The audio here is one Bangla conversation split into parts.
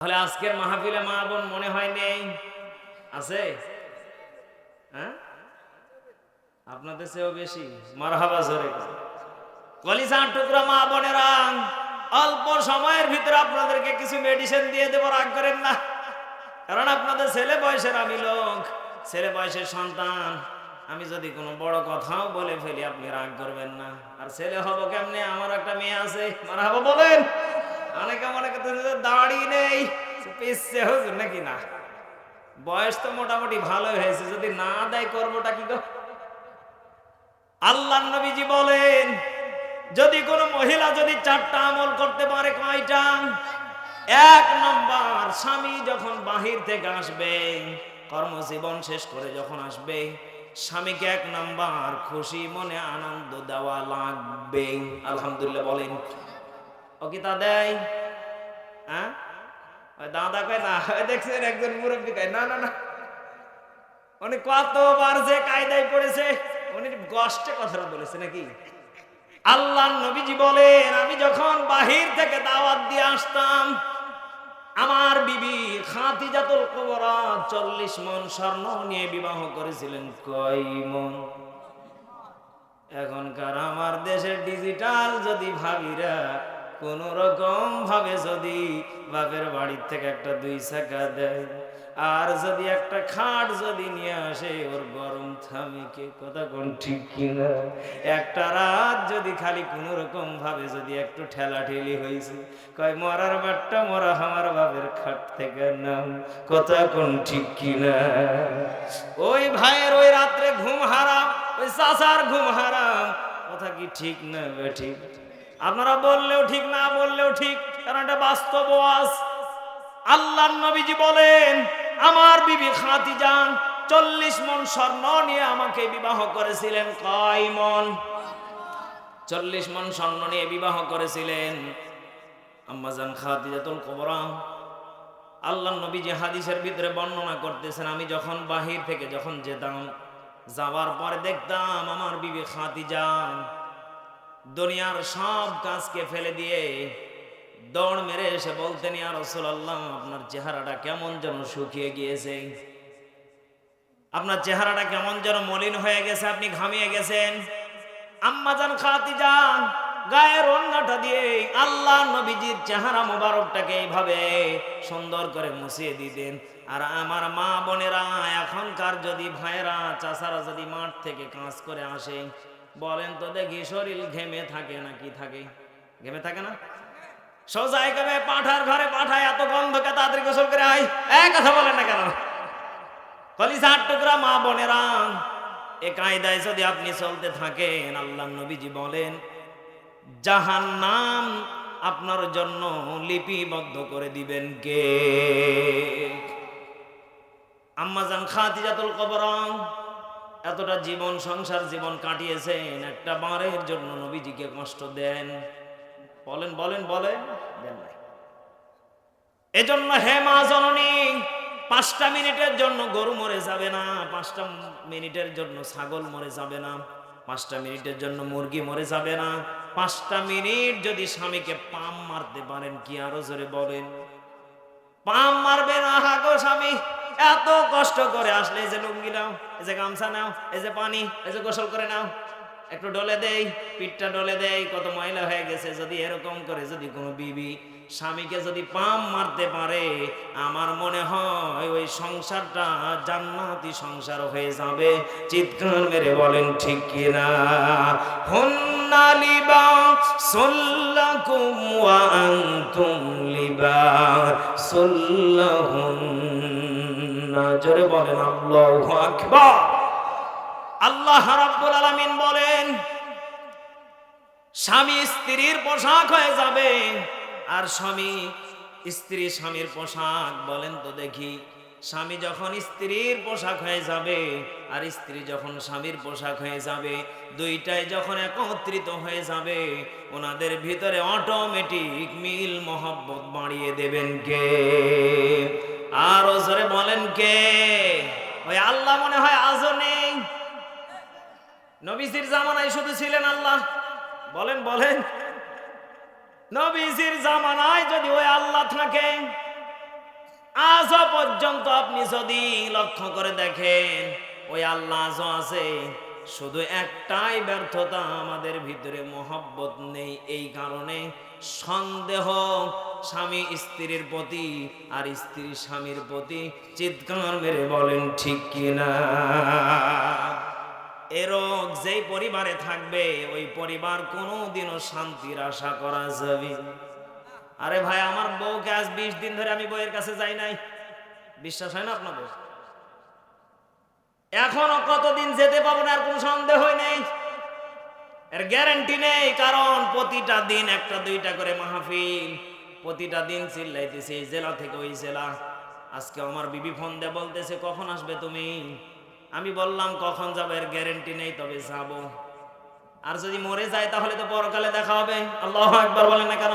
তাহলে আজকের মাহফিলে মা বোন মনে হয় নেই? আছে? হ্যাঁ? আপনাদের চেয়েও বেশি। মারহাবা জোরে। কলিজার টুকরা মা বোনেরা, অল্প সময়ের ভিতরে আপনাদেরকে কিছু মেডিসিন দিয়ে দেবো, রাগ করেন না। কারণ আপনাদের ছেলে বয়সের আমি লোক, ছেলে বয়সের সন্তান। আমি যদি কোনো বড় কথাও বলে ফেলি, আপনি রাগ করবেন না। আর ছেলে হব কেমনে? আমার একটা মেয়ে আছে। মারা হব বলেন। অনেকে মনে করতেছে দাড়ি নেই, পিসছে হুজুর নাকি না? বয়স তো মোটামুটি ভালো হয়েছে, যদি না দেয় করবোটা কি আল্লাহ নবীজি বলেন, যদি কোনো মহিলা যদি চারটা আমল করতে পারে কয়টা? এক নম্বর, স্বামী যখন বাহির থেকে আসবে, কর্মজীবন শেষ করে যখন আসবে, স্বামীকে এক নাম্বার, খুশি মনে আনন্দ দেওয়া লাগবে। আলহামদুলিল্লাহ বলেন। ও কি তা দেয়। হ্যাঁ? দাদা কয়, না দেখছেন একজন মুরব্বী কয়, না না না। উনি কায়দায় পড়েছে, উনি কথাটা বলেছে নাকি? আল্লাহ নবীজি বলেন, আমি যখন বাহির থেকে দাওয়াত দিয়ে আসতাম, আমার বিবি খাতিজাতুল কুবরা চল্লিশ মন স্বর্ণ নিয়ে বিবাহ করেছিলেন। কয় মন? এখনকার আমার দেশের ডিজিটাল যদি ভাবিরা কোন রকম ভাবে যদি বাপের বাড়ির থেকে একটা দুই চাকা দেয়, আর যদি একটা খাট যদি নিয়ে আসে, ওর গরম থামিকে কথা কোন ঠিক কিনা? একটা রাত যদি খালি কোন রকম ভাবে যদি একটু ঠেলা ঠেলি হয়েছে, কয়, মরার বাট্টা মরা আমার বাপের খাট থেকে নাম কথা কোন ঠিক কিনা? ওই ভাইয়ের ওই রাত্রে ঘুম হারাম, ওই চাচার ঘুম হারাম, কথা কি ঠিক না ঠিক আপনারা বললেও ঠিক, না বললেও ঠিক, কারণ এটা বাস্তব ওয়াজ। আল্লাহ নবীজি বলেন, আমার বিবি যান চল্লিশ মন স্বর্ণ নিয়ে আমাকে বিবাহ করেছিলেন। কয় মন? চল্লিশ মন স্বর্ণ নিয়ে বিবাহ করেছিলেন। আম্মাজান খাতিজাতুল কুবরা। আল্লাহ নবীজি হাদিসের ভিতরে বর্ণনা করতেছেন, আমি যখন বাহির থেকে যখন যেতাম, যাওয়ার পরে দেখতাম আমার বিবি খাতিজা দুনিয়ার সব কাজকে ফেলে দিয়ে দৌড় মেরে এসে বলতেন, ইয়া রাসূলুল্লাহ, আপনার চেহারাটা কেমন যেন শুকিয়ে গিয়েছে। আপনার চেহারাটা কেমন যেন মলিন হয়ে গেছে, আপনি ঘামিয়ে গেছেন। আম্মাজান খাতিজা, গায়ের অন্যটা দিয়ে আল্লাহ নবীজির চেহারা মোবারকটাকে এইভাবে সুন্দর করে মুছিয়ে দিতেন। আর আমার মা বোনেরা, এখনকার যদি ভাইরা চাচারা যদি মাঠ থেকে কাজ করে আসে বলেন তো দেখি শরীর ঘেমে থাকে না কি থাকে? ঘেমে থাকে না? সোজা একেবারে পাঠার ঘরে পাঠায়, এত গন্ধকে তাড়াতাড়ি গোসল করে আয়। এক কথা বলেন না কেন? কলিজার টুকরা মা বোনেরা, এ কায়দায় যদি আপনি চলতে থাকেন, আল্লাহ নবীজি বলেন, জাহান নাম আপনার জন্য লিপিবদ্ধ করে দিবেন কে? আম্মাজান খাতিজাতুল কবরং এতটা জীবন সংসার জীবন কাটিয়েছেন, একটা বারের জন্য নবীজিকে কষ্ট দেন। বলেন বলেন বলেন। দেন নাই। এজন্য হে মা জননী, পাঁচটা মিনিটের জন্য গরু মরে যাবে না, পাঁচটা মিনিটের জন্য ছাগল মরে যাবে না, পাঁচটা মিনিটের জন্য মুরগি মরে যাবে না, পাঁচটা মিনিট যদি স্বামীকে পাম মারতে পারেন কি আরও জোরে বলেন? পাম না হাগো স্বামী। এত কষ্ট করে আসলে এই যে লুঙ্গি নাও, এই যে গামছা নাও, এই যে পানি, এই যে গোসল করে নাও। একটু ডলে দেই, পিঠটা ডলে দেই, কত ময়লা হয়ে গেছে, যদি এরকম করে যদি কোনো বিবি স্বামীকে যদি পাম মারতে পারে, আমার মনে হয় ওই সংসারটা জান্নাতি সংসার হয়ে যাবে। চিৎকার মেরে বলেন, ঠিক কিনা হুন্না লিবা সুল্লাকুম ওয়া আনতুম লিবা সুল্লাহুন্না জোরে বলেন, আল্লাহু আকবার। আল্লাহ রাব্বুল আলামিন বলেন, স্বামী স্ত্রীর পোশাক হয়ে যাবে আর স্বামী স্ত্রী স্বামীর পোশাক, বলেন তো দেখি, স্বামী যখন স্ত্রীর পোশাক হয়ে যাবে আর স্ত্রী যখন স্বামীর পোশাক হয়ে যাবে, দুইটাই যখন একত্রিত হয়ে যাবে, ওনাদের ভিতরে অটোমেটিক মিল মহব্বত বাড়িয়ে দেবেন কে? আর জোরে বলেন কে? ওই আল্লাহ মনে হয় আজও নেই। নবীজির জামানায় শুধু ছিলেন আল্লাহ। বলেন বলেন। নবীজির জামানায় যদি ওই আল্লাহ থাকে আজ পর্যন্ত আপনি যদি লক্ষ্য করে দেখেন, ওই আল্লাহ আজও আছে। শুধু একটাই ব্যর্থতা আমাদের ভিতরে মোহব্বত নেই। এই কারণে সন্দেহ স্বামী স্ত্রীর প্রতি আর স্ত্রী স্বামীর প্রতি চিৎকার মেরে বলেন, ঠিক কিনা এ রোগ যেই পরিবারে থাকবে, ওই পরিবার কোনোদিনও শান্তির আশা করা যাবে আরে ভাই, আমার বউকে আজ বিশ দিন ধরে আমি বউয়ের কাছে যাই নাই। বিশ্বাস হয় না আপনাদের? এখনও কতদিন যেতে পাবো না, আর কোনো সন্দেহ নেই। এর গ্যারান্টি নেই, কারণ প্রতিটা দিন একটা দুইটা করে মাহফিল, প্রতিটা দিন চিল্লাইতেছে, এই জেলা থেকে ওই জেলা। আজকে আমার বিবি ফোন দিয়ে বলতেছে, কখন আসবে তুমি? আমি বললাম, কখন যাব? এর গ্যারান্টি নেই, তবে যাব। আর যদি মরে যায়, তাহলে তো পরকালে দেখা হবে। আল্লাহ একবার বলেন না কেন?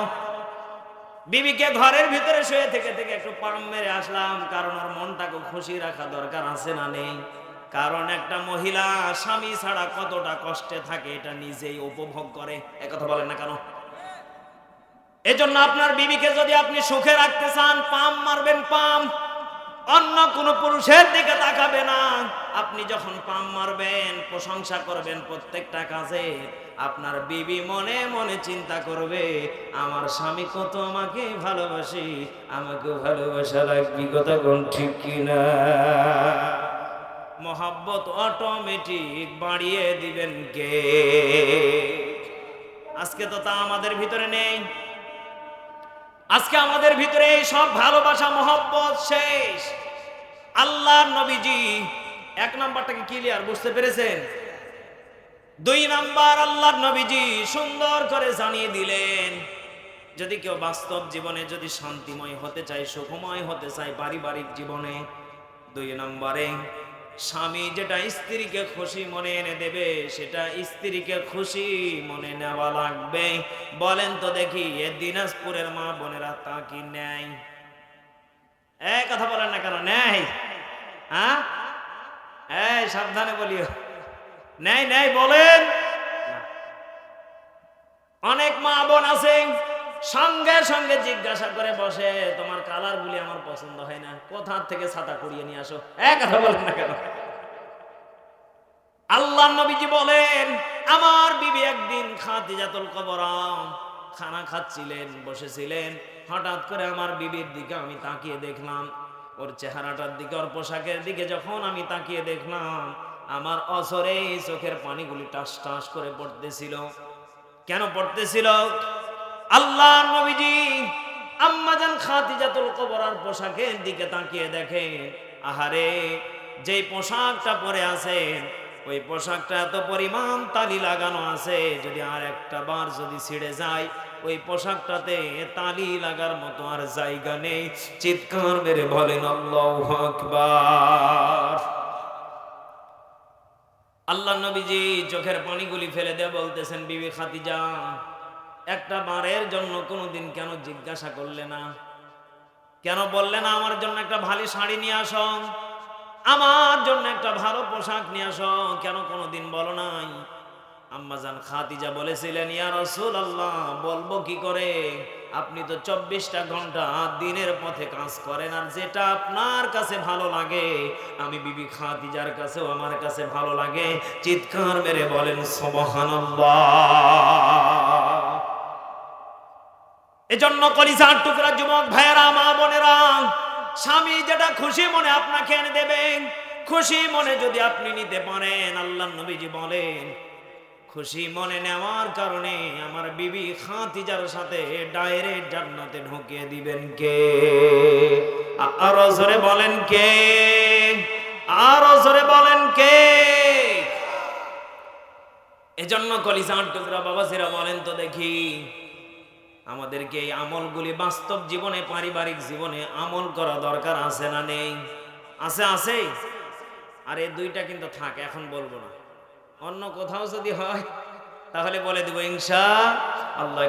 বিবিকে ঘরের ভিতরে শুয়ে থেকে থেকে একটু পাম মেরে আসলাম, কারণ ওর মনটাকে খুশি রাখা দরকার আছে না নেই। কারণ একটা মহিলা স্বামী ছাড়া কতটা কষ্টে থাকে, এটা নিজেই উপভোগ করে। একথা বলেন না কেন? এজন্য আপনার বিবিকে যদি আপনি সুখে রাখতে চান, পাম মারবেন, পাম। অন্য কোন পুরুষের দিকে তাকাবে না। আপনি যখন পাম মারবেন, প্রশংসা করবেন প্রত্যেকটা কাজে, আপনার বিবি মনে মনে চিন্তা করবে, আমার স্বামী কত আমাকে ভালোবাসি আমাকে ভালোবাসা লাগবি। কথা কোন ঠিক কিনা? মহাব্বত অটোমেটিক বাড়িয়ে দিবেন কে? আজকে তো তা আমাদের ভিতরে নেই। আজকে আমাদের ভিতরে সব ভালোবাসা, মহব্বত শেষ। আল্লাহ নবীজি, এক নাম্বারটাকে ক্লিয়ার বুঝতে পেরেছেন? দুই নাম্বার আল্লাহ নবীজি সুন্দর করে জানিয়ে দিলেন, যদি কেউ বাস্তব জীবনে যদি শান্তিময় হতে চায়, সুখময় হতে চায় পারিবারিক জীবনে, দুই নম্বরে স্বামী যেটা স্ত্রীকে খুশি মনে এনে দেবে, সেটা স্ত্রীকে খুশি মনে নেওয়া লাগবে। বলেন তো দেখি, এ দিনাজপুরের মা বোনেরা তা কি নেয়? এই কথা বলেন না কেন, নেয়? হ্যাঁ? সাবধানে বলিও। নেয় নেয়, বলেন। অনেক মা বোন আছে সঙ্গে সঙ্গে জিজ্ঞাসা করে বসে, তোমার কালার গুলি আমার পছন্দ হয় না। কোথা থেকে ছাতা করিয়ে নিয়ে আসো? এক কথা বলেন না কেন? আল্লাহ নবীজি বলেন, আমার বিবি একদিন খাদিজাতুল কবরাম খানা খাচ্ছিলেন, বসেছিলেন। হঠাৎ করে আমার বিবির দিকে আমি তাকিয়ে দেখলাম। ওর চেহারাটার দিকে, ওর পোশাকের দিকে যখন আমি তাকিয়ে দেখলাম, আমার অসরে চোখের পানিগুলি টাস টাস করে পড়তেছিল। কেন পড়তেছিল? আল্লাহ নবীজি আম্মাজান খাদিজাতুল কবরার পোশাকের দিকে তাকিয়ে দেখে, আহারে, যেই পোশাকটা পরে আছেন ওই পোশাকটা এত পরিমাণ তালি লাগানো আছে, যদি আর একটা বার যদি ছিঁড়ে যায়, ওই পোশাকটাতে তালি লাগার মতো আর জায়গা নেই। চিৎকার মেরে বলেন, আল্লাহু আকবার। আল্লাহ নবীজি চোখের পানিগুলি ফেলে দিয়ে বলতেছেন, বিবি খাদিজা একটা বারের জন্য কোনোদিন কেন জিজ্ঞাসা করলে না? কেন বললে না, আমার জন্য একটা ভালো শাড়ি নিয়ে আসো, আমার জন্য একটা ভালো পোশাক নিয়ে আসো? কেন কোনোদিন বলো নাই? আম্মাজান খাতিজা বলেছিলেন, ইয়া রসুল আল্লাহ বলব কি করে? আপনি তো চব্বিশটা ঘণ্টা দিনের পথে কাজ করেন, আর যেটা আপনার কাছে ভালো লাগে, আমি বিবি খাদিজার কাছেও আমার কাছে ভালো লাগে। চিৎকার মেরে বলেন, সুবহানাল্লাহ। এজন্য কলিজার টুকরা যুবক ভাইয়েরা, মা বোনেরা, স্বামী যেটা খুশি মনে আপনাকে এনে দেবেন, খুশি মনে যদি আপনি নিতে পারেন, আল্লাহ নবীজি বলেন, খুশি মনে নেওয়ার কারণে আমার বিবি খাতিজার সাথে ডাইরেক্ট জান্নাতে ঢুকিয়ে দিবেন কে? আরও জোরে বলেন কে? আরও জোরে বলেন কে? এজন্য কলিজার টুকরা বাবা বাবাজিরা বলেন তো দেখি। আমাদেরকে এই আমলগুলি বাস্তব জীবনে, পারিবারিক জীবনে আমল করা দরকার আছে না নেই? আছে আছে? আর এই দুইটা কিন্তু থাক, এখন বলব না। অন্য কোথাও যদি হয়, তাহলে বলে দেবো, ইনশা আল্লাহ।